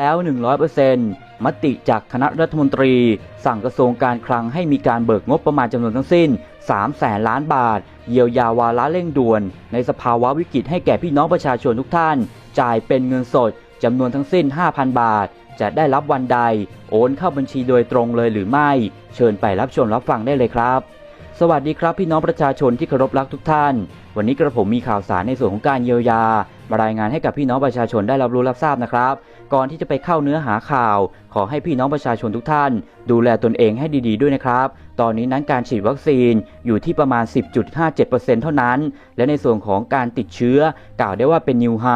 แล้ว 100%มติจากคณะรัฐมนตรี สั่งกระทรวงการคลังให้มีการเบิกงบประมาณจำนวนทั้งสิ้น 3 แสนล้านบาท เยียวยาวาระเร่งด่วน ในสภาวะวิกฤตให้แก่พี่น้องประชาชนทุกท่าน จ่ายเป็นเงินสดจำนวนทั้งสิ้น 5,000 บาท จะได้รับวันใด โอนเข้าบัญชีโดยตรงเลยหรือไม่ เชิญไปรับชมรับฟังได้เลยครับ สวัสดีครับพี่น้องประชาชนที่เคารพรักทุกท่าน วันนี้กระผมมีข่าวสารในส่วนของการเยียวยา มารายงานให้กับพี่น้องประชาชนได้รับรู้รับทราบนะครับ ก่อนที่จะไปเข้าเนื้อหาข่าว ขอให้พี่น้องประชาชนทุกท่าน ดูแลตนเองให้ดีๆด้วยนะครับ ตอนนี้นั้นการฉีดวัคซีนอยู่ที่ประมาณ 10.57%เท่านั้น และในส่วนของการติดเชื้อกล่าวได้ว่าเป็นนิวไฮ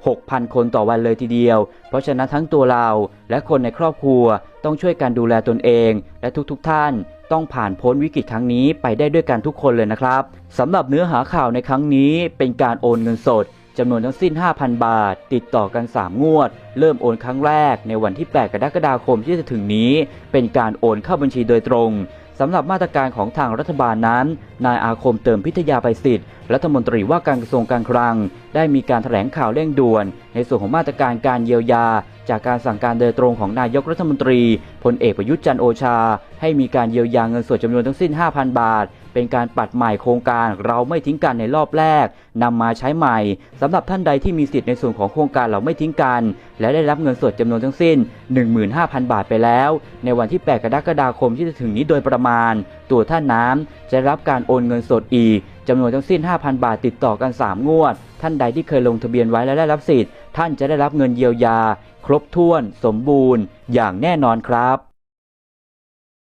6,000 คนต่อวันเลยทีเดียว เพราะฉะนั้นทั้งตัวเราและคนในครอบครัวต้องช่วยกันดูแลตนเอง และทุกๆท่าน ต้องผ่านพ้นวิกฤตครั้งนี้ไปได้ด้วยกันทุกคนเลยนะครับสำหรับเนื้อหาข่าวในครั้งนี้เป็นการโอนเงินสด จำนวนทั้งสิ้น 5,000 บาท ติดต่อกัน 3 งวด เริ่มโอนครั้งแรกในวันที่ 8 กรกฎาคมที่จะถึงนี้ เป็นการโอนเข้าบัญชีโดยตรงสำหรับมาตรการของทางรัฐบาลนั้น นายอาคมเติมพิทยาไปสิทธิ์ รัฐมนตรีว่าการกระทรวงการคลัง ได้มีการแถลงข่าวเร่งด่วน ในส่วนของมาตรการการเยียวยา จากการสั่งการโดยตรงของนายกรัฐมนตรีพลเอกประยุทธ์จันโอชา ให้มีการเยียวยาเงินสดจำนวนทั้งสิ้น 5,000 บาท เป็นการปัดใหม่โครงการเราไม่ทิ้งกันในรอบแรกนำมาใช้ใหม่สำหรับท่านใดที่มีสิทธิ์ในส่วนของโครงการเราไม่ทิ้งกัน และได้รับเงินสดจำนวนทั้งสิ้น 15,000 บาทไปแล้ว ในวันที่ 8 กรกฎาคมที่จะถึงนี้โดยประมาณ ตัวท่านน้ำจะรับการโอนเงินสดอีกจำนวนทั้งสิ้น 5,000 บาทติดต่อกัน 3 งวด ท่านใดที่เคยลงทะเบียนไว้และได้รับสิทธิ์ ท่านจะได้รับเงินเยียวยา ครบถ้วน สมบูรณ์ อย่างแน่นอนครับ